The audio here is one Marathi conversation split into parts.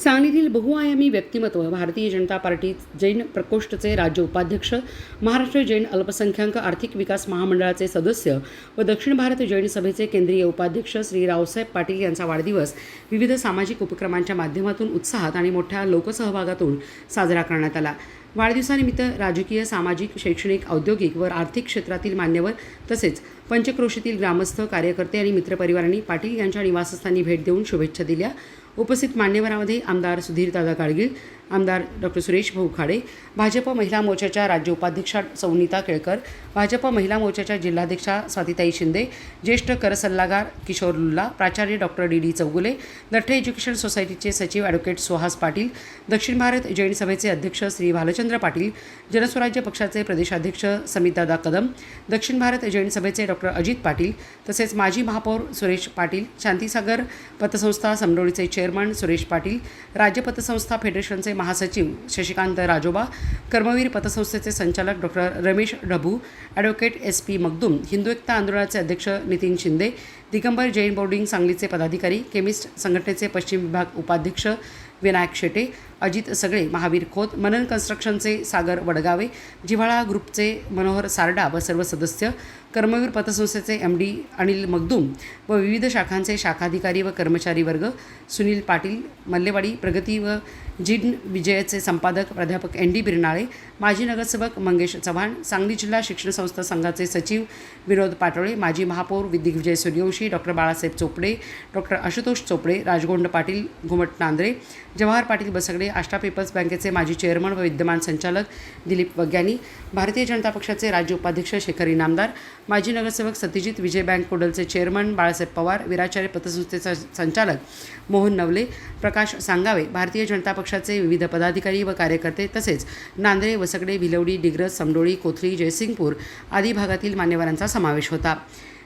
सांगलीतील बहुआयामी व्यक्तिमत्व भारतीय जनता पार्टी जैन प्रकोष्ठचे राज्य उपाध्यक्ष महाराष्ट्र जैन अल्पसंख्याक आर्थिक विकास महामंडळाचे सदस्य व दक्षिण भारत जैन सभेचे केंद्रीय उपाध्यक्ष श्री रावसाहेब पाटील यांचा वाढदिवस विविध सामाजिक उपक्रमांच्या माध्यमातून उत्साहात आणि मोठ्या लोकसहभागातून साजरा करण्यात आला. वाढदिवसानिमित्त राजकीय सामाजिक शैक्षणिक औद्योगिक व आर्थिक क्षेत्रातील मान्यवर तसेच पंचक्रोशीतील ग्रामस्थ कार्यकर्ते आणि मित्रपरिवारांनी पाटील यांच्या निवासस्थानी भेट देऊन शुभेच्छा दिल्या. उपस्थित मान्यवरांमध्ये आमदार सुधीरदादा गाडगीळ आमदार डॉक्टर सुरेश भाऊ खाडे भाजप महिला मोर्चाच्या राज्य उपाध्यक्षा सौनीता केळकर भाजप महिला मोर्चाच्या जिल्हाध्यक्षा स्वातिताई शिंदे ज्येष्ठ कर सल्लागार किशोर लुल्ला प्राचार्य doctor D D Chougule दठ्ठे education सोसायटीचे सचिव ॲडव्होकेट सुहास पाटील दक्षिण भारत जैन सभेचे अध्यक्ष श्री भालचंद्र पाटील जनस्वराज्य पक्षाचे प्रदेशाध्यक्ष समितदादा कदम दक्षिण भारत जैन सभेचे डॉ. डॉक्टर अजित पाटील तसेच माजी महापौर सुरेश पाटील शांतीसागर पतसंस्था समडोळीचे चेअरमन सुरेश पाटील राज्य पतसंस्था फेडरेशनचे महासचिव शशिकांत राजोबा कर्मवीर पतसंस्थेचे संचालक doctor Ramesh Dhabu advocate S P Magdum Hindu एकता आंदोलनाचे अध्यक्ष नितीन शिंदे दिगंबर जैन बोर्डिंग सांगलीचे पदाधिकारी केमिस्ट संघटनेचे पश्चिम विभाग उपाध्यक्ष विनायक शेटे अजित सगळे महावीर खोत मनन कन्स्ट्रक्शनचे सागर वडगावे जिव्हाळा ग्रुपचे मनोहर सारडा व सर्व सदस्य कर्मवीर पतसंस्थेचे एम डी अनिल मगदूम व विविध शाखांचे शाखाधिकारी व कर्मचारी वर्ग सुनील पाटील मल्लेवाडी प्रगती व जिन विजयचे संपादक प्राध्यापक एन डी बिरनाळे माजी नगरसेवक मंगेश चव्हाण सांगली जिल्हा शिक्षण संस्था संघाचे सचिव विनोद पाटोळे माजी महापौर विजय सूर्यवंशी डॉक्टर बाळासाहेब चोपडे डॉक्टर आशुतोष चोपडे राजगोंड पाटील घुमट नांद्रे जवाहर पाटील बसगडे आष्टा पेपर्स बँकेचे माजी चेअरमन व विद्यमान संचालक दिलीप वग्यानी भारतीय जनता पक्षाचे राज्य उपाध्यक्ष शेखर इनामदार माजी नगरसेवक सत्यजित विजय बँक कोडलचे चेअरमन बाळासाहेब पवार विराचार्य पतसंस्थेचे संचालक मोहन नवले प्रकाश सांगावे भारतीय जनता पक्षाचे विविध पदाधिकारी व कार्यकर्ते तसेच नांदरे वसगडे भिलवडी डिग्रज समडोळी कोथळी जयसिंगपूर आदी भागातील मान्यवरांचा समावेश होता.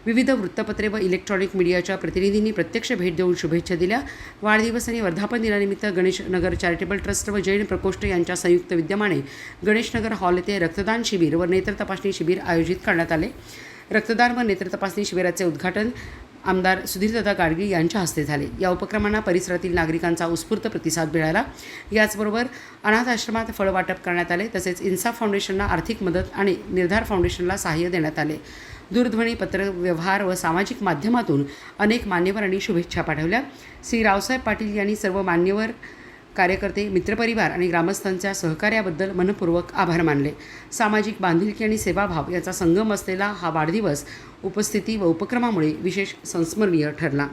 विविध वृत्तपत्रे व इलेक्ट्रॉनिक मीडियाच्या प्रतिनिधींनी प्रत्यक्ष भेट देऊन शुभेच्छा दिल्या. वाढदिवस आणि वर्धापन दिनानिमित्त गणेशनगर चॅरिटेबल ट्रस्ट व जैन प्रकोष्ठ यांच्या संयुक्त विद्यमाने गणेशनगर हॉल येथे रक्तदान शिबिर व नेत्र तपासणी शिबिर आयोजित करण्यात आले. रक्तदान व नेत्र तपासणी शिबिराचे उद्घाटन आमदार सुधीरदादा गाडगीळ यांच्या हस्ते झाले. या उपक्रमांना परिसरातील नागरिकांचा उत्स्फूर्त प्रतिसाद मिळाला. याचबरोबर अनाथ आश्रमात फळ वाटप करण्यात आले तसेच इन्साफ फाउंडेशनला आर्थिक मदत आणि निर्धार फाउंडेशनला सहाय्य देण्यात आले. दूरध्वनी पत्र व्यवहार व सामाजिक माध्यमातून अनेक मान्यवरांनी शुभेच्छा पाठवल्या. श्री रावसाहेब पाटील यांनी सर्व मान्यवर कार्यकर्ते मित्रपरिवार आणि ग्रामस्थांच्या सहकार्याबद्दल मनपूर्वक आभार मानले. सामाजिक बांधिलकी आणि सेवाभाव याचा संगम असलेला हा वाढदिवस उपस्थिती व उपक्रमामुळे विशेष संस्मरणीय ठरला.